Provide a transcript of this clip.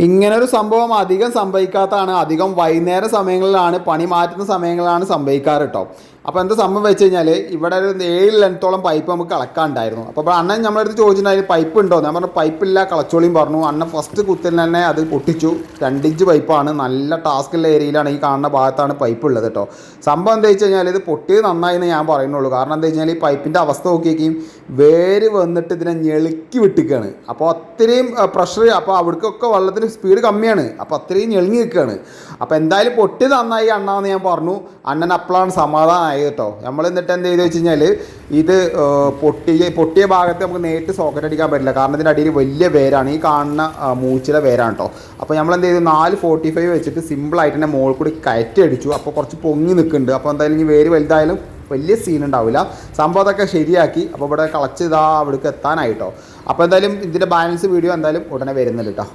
ഇങ്ങനെ ഒരു സംഭവം അധികം സംഭവിക്കാത്തതാണ്. അധികം വൈകുന്നേര സമയങ്ങളിലാണ് പണി മാറ്റുന്ന സമയങ്ങളിലാണ് സംഭവിക്കാറ് കേട്ടോ അപ്പോൾ എന്താ സംഭവം വെച്ച് കഴിഞ്ഞാൽ ഇവിടെ ഒരു ഏഴ് ലെങ്ത്തോളം പൈപ്പ് നമുക്ക് കളക്കാണ്ടായിരുന്നു അപ്പോൾ അണ്ണൻ നമ്മളടുത്ത് ചോദിച്ചിട്ടുണ്ടായിരുന്നു പൈപ്പ് ഉണ്ടോ? ഞാൻ പറഞ്ഞു പൈപ്പില്ല കളച്ചോളിയും പറഞ്ഞു. അണ്ണൻ ഫസ്റ്റ് കുത്തിൽ തന്നെ അത് പൊട്ടിച്ചു. രണ്ടിഞ്ച് പൈപ്പാണ് നല്ല ടാസ്കുള്ള ഏരിയയിലാണ് ഈ കാണുന്ന ഭാഗത്താണ് പൈപ്പ് ഉള്ളത് കേട്ടോ സംഭവം എന്താ വെച്ച് കഴിഞ്ഞാൽ ഇത് പൊട്ടിയത് നന്നായി എന്ന് ഞാൻ പറയുന്നുള്ളൂ. കാരണം എന്താ വെച്ച് കഴിഞ്ഞാൽ ഈ പൈപ്പിന്റെ അവസ്ഥ നോക്കിയേക്കും വേര് വന്നിട്ട് ഇതിനെ ഞെളുക്കി വിട്ടിക്കുകയാണ് അപ്പോൾ അത്രയും പ്രഷർ അപ്പോൾ അവിടേക്കൊക്കെ വെള്ളത്തിന് സ്പീഡ് കമ്മിയാണ്. അപ്പോൾ അത്രയും ഞെളുങ്ങി നിൽക്കുകയാണ് അപ്പോൾ എന്തായാലും പൊട്ടിയത് നന്നായി അണ്ണാന്ന് ഞാൻ പറഞ്ഞു. അണ്ണൻ അപ്പോഴാണ് സമാധാനമായത് കേട്ടോ. നമ്മൾ എന്നിട്ട് എന്ത് ചെയ്തു വെച്ച് കഴിഞ്ഞാൽ ഇത് പൊട്ടിയ പൊട്ടിയ ഭാഗത്ത് നമുക്ക് നേരിട്ട് സോക്കറ്റ് അടിക്കാൻ പറ്റില്ല. കാരണം ഇതിന്റെ അടിയിൽ വലിയ വേരാണ്. ഈ കാണുന്ന മൂച്ചിലെ വേരാണ് കേട്ടോ അപ്പോൾ നമ്മൾ എന്ത് ചെയ്തു? നാല് ഫോർട്ടി ഫൈവ് വെച്ചിട്ട് സിമ്പിളായിട്ട് തന്നെ മുകളിൽ കൂടി കയറ്റി അടിച്ചു. അപ്പോൾ കുറച്ച് പൊങ്ങി നിൽക്കുന്നുണ്ട്. അപ്പോൾ എന്തായാലും ഇനി വേര് വലുതായാലും വലിയ സീൻ ഉണ്ടാവില്ല. സംഭവം അതൊക്കെ ശരിയാക്കി. അപ്പോൾ ഇവിടെ കളച്ച് ഇതാ അവിടേക്ക് എത്താനായിട്ടോ അപ്പോൾ എന്തായാലും ഇതിന്റെ ബാലൻസ് വീഡിയോ എന്തായാലും ഉടനെ വരുന്നുണ്ട് കേട്ടോ